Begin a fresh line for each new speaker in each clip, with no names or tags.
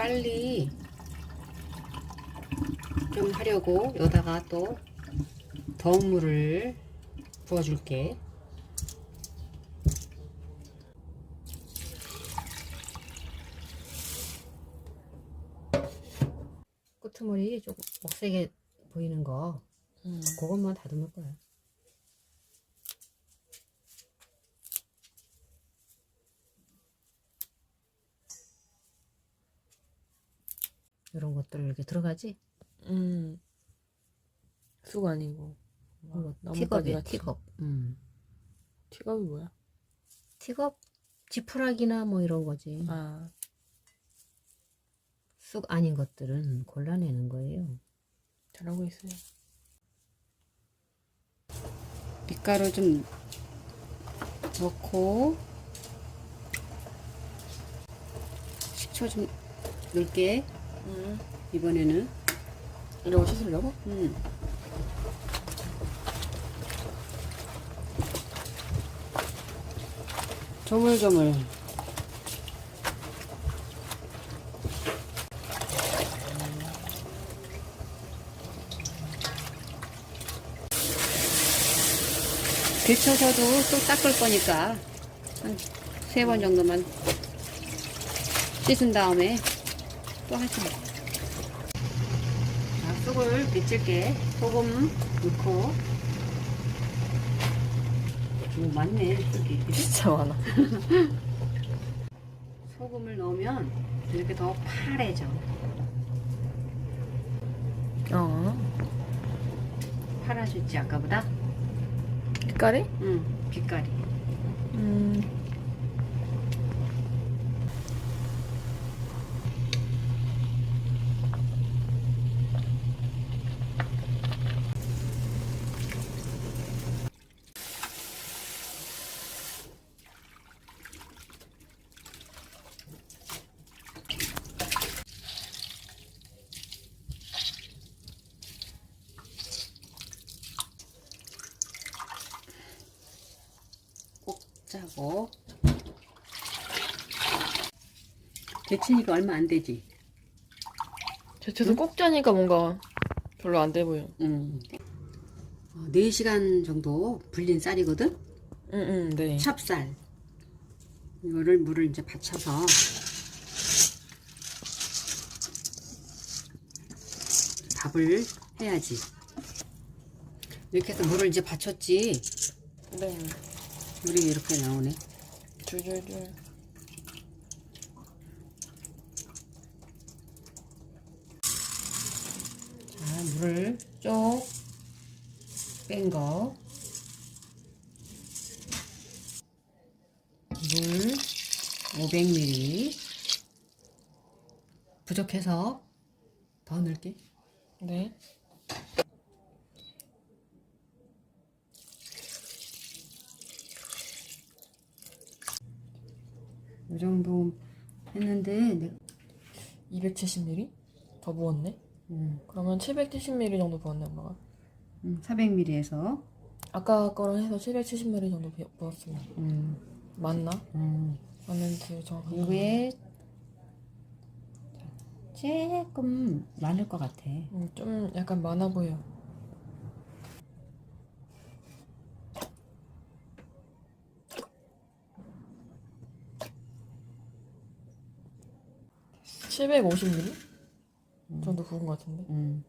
빨리 좀 하려고 여기다가 또 더운 물을 부어줄게. 끄트머리 조금 억세게 보이는 거
음.
그것만 다듬을 거야. 이런 것들 이렇게 들어가지?
음. 쑥 아니고. 나뭇가지
틱업이야,
같이.
틱업. 음.
틱업이 뭐야?
틱업 지푸라기나 뭐 이런 거지.
아,
쑥 아닌 것들은 골라내는 거예요.
잘하고 있어요.
밀가루 좀 넣고 식초 좀 넣을게.
음.
이번에는.
이러고 씻으려고?
음. 조물조물. 데쳐서도 또 닦을 거니까 한 세 번 정도만 씻은 다음에 또 하시면 자, 쑥을 데칠게. 소금 넣고. 오, 많네, 쑥이.
진짜 많아.
소금을 넣으면 이렇게 더 파래져.
어.
파라졌지, 아까보다?
빛깔이?
응, 빛깔이.
음.
꼭 짜고. 데치니까 얼마 안 되지.
대체도 꼭 짜니까 뭔가 별로 안 돼 보여.
응. 어, 4시간 정도 불린 쌀이거든?
응, 응, 네.
찹쌀. 이거를 물을 이제 받쳐서 밥을 해야지. 이렇게 해서 물을 이제 받쳤지.
네.
물이 이렇게 나오네.
줄줄줄.
자, 물을 쭉 뺀 거. 물 500ml. 부족해서 더 넣을게.
네.
정도 했는데, 내-
270ml? 더 부었네?
음,
그러면 770ml 정도 부었네, 엄마가.
음, 400ml에서,
아까 거랑 해서 770ml 정도 부- 부었어요.
음,
맞나?
음,
맞는지 정확하게.
이거에 조금 많을 것 같아.
음, 좀 약간 많아 보여. (750ml) 정도 부은 것 같은데
음.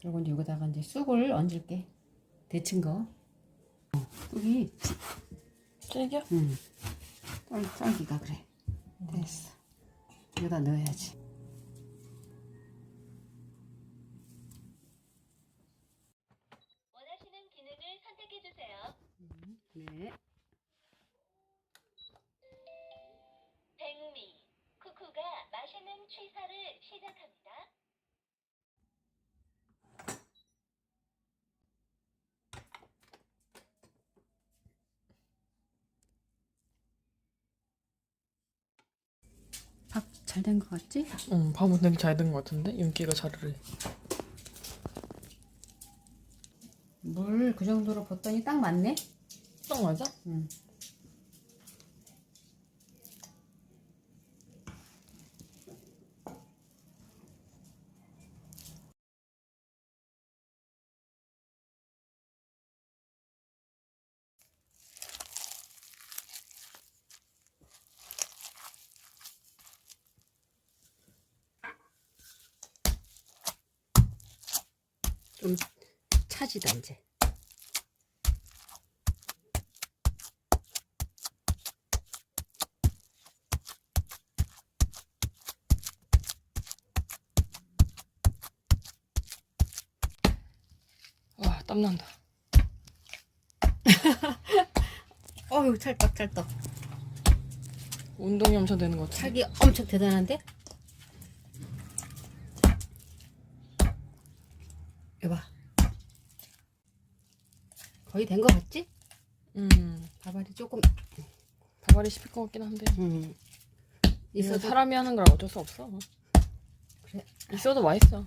그리고 이제 여기다가 이제 쑥을 얹을게. 데친 거. 어, 쑥이,
찔겨?
음, 썰, 썰기가 그래. 됐어. 여기다 넣어야지.
원하시는 기능을 선택해 주세요.
네.
취사를 시작합니다.
밥 잘 된 것 같지?
응 밥은 되게 잘 된 것 같은데 윤기가 자르르
물그 정도로 붓더니 딱 맞네?
딱 맞아?
응. 좀 차지다 이제.
와 땀난다.
어휴 찰떡 찰떡.
운동이 엄청 되는 것 같아.
찰기 엄청 대단한데? 거의 된 거 같지?
음
밥알이 조금
밥알이 씹힐 것 같긴 한데.
음. 있어도
사람이 하는 걸 어쩔 수 없어.
그래.
있어도 맛있어.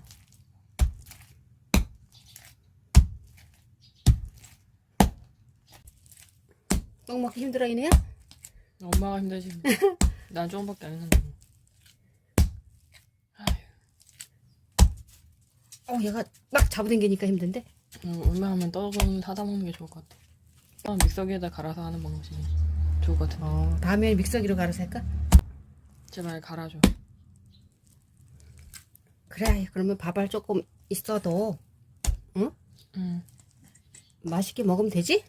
떡 먹기 힘들어 이네야?
엄마가 힘들지. 난 조금밖에 안 했는데.
어 얘가 막 잡아당기니까 힘든데?
음, 얼마하면 떡은 사다 먹는 게 좋을 것 같아. 아, 믹서기에다 갈아서 하는 방식이 좋을 것 같은데.
어 다음에 믹서기로 갈아서 할까?
제발 갈아줘.
그래 그러면 밥알 조금 있어도
음,
맛있게 먹으면 되지?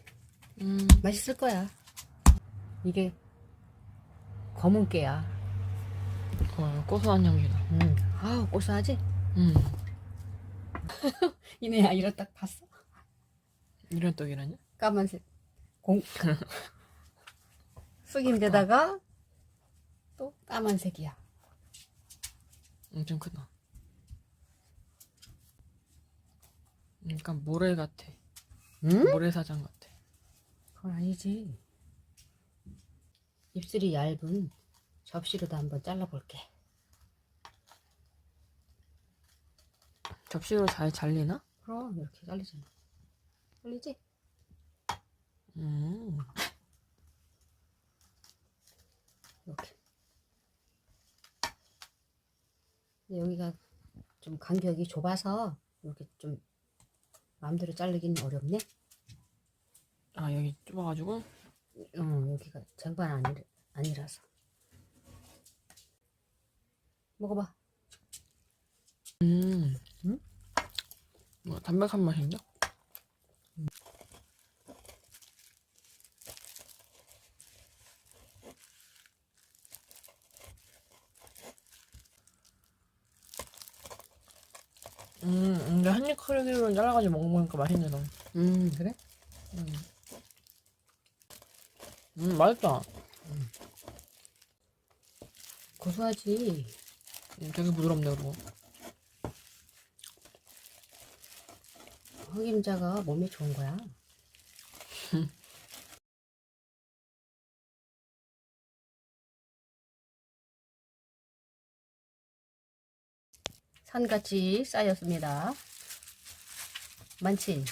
음,
맛있을 거야 이게 검은 깨야
어, 고소한 향기다.
음. 아 고소하지?
음,
이네야 이런 딱 봤어?
이런 떡이라냐?
까만색 공 쑥인데다가 또 까만색이야
엄청 크다. 약간 모래 같아.
응?
모래사장 같아.
그건 아니지 입술이 얇은 접시로도 한번 잘라볼게
접시로 잘 잘리나?
그럼 이렇게 잘리잖아. 잘리지?
음,
이렇게. 여기가 좀 간격이 좁아서 이렇게 좀 마음대로 자르기는 어렵네.
아 여기 좁아가지고?
어, 여기가 쟁반 아니, 아니라서. 먹어봐.
음,
응?
뭐 담백한 맛인가? 음, 근데 한입 크기로 잘라가지고 먹어보니까 맛있네 너.
음 그래?
음, 음 맛있다.
고소하지
음, 되게 부드럽네 그리고.
흑임자가 몸에 좋은 거야 산같이 쌓였습니다 많지?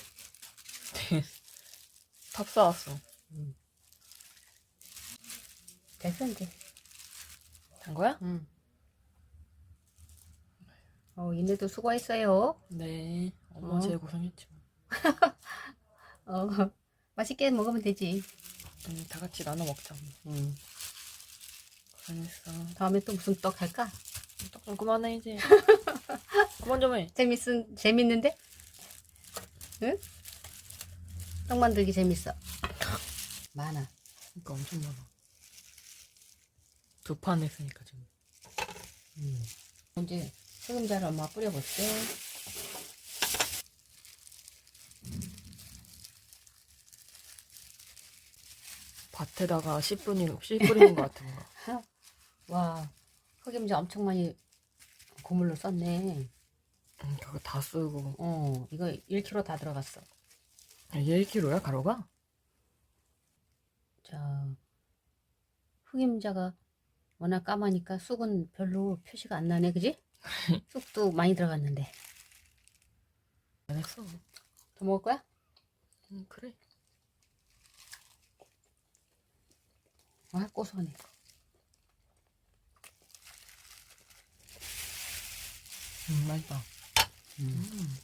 탑 쌓았어.
됐어 이제
단 거야?
응. 어, 이내도 수고했어요
네. 엄마
어.
제일 고생했지. 뭐.
어, 맛있게 먹으면 되지
음, 다 같이 나눠 먹자.
응.
고생했어.
다음에 또 무슨 떡 할까?
떡 좀 그만해 이제. 그만 좀 해.
재밌은 재밌는데? 응? 떡 만들기 재밌어. 많아.
그러니까 엄청 많아. 두 판 했으니까 지금.
음. 이제 소금자를 엄마 뿌려볼게.
밭에다가 씨 뿌리는, 씨 뿌리는 것 같은 거.
와, 흑임자 엄청 많이 고물로 썼네.
음, 그거 다 쓰고.
어, 이거 1kg 다 들어갔어.
얘 1kg야 가루가?
자, 흑임자가 워낙 까마니까 쑥은 별로 표시가 안 나네, 그지? 쑥도 많이 들어갔는데.
안 했어.
더 먹을 거야?
음, 그래.
아, 고소하네.
음, 맛있다.
음.
음.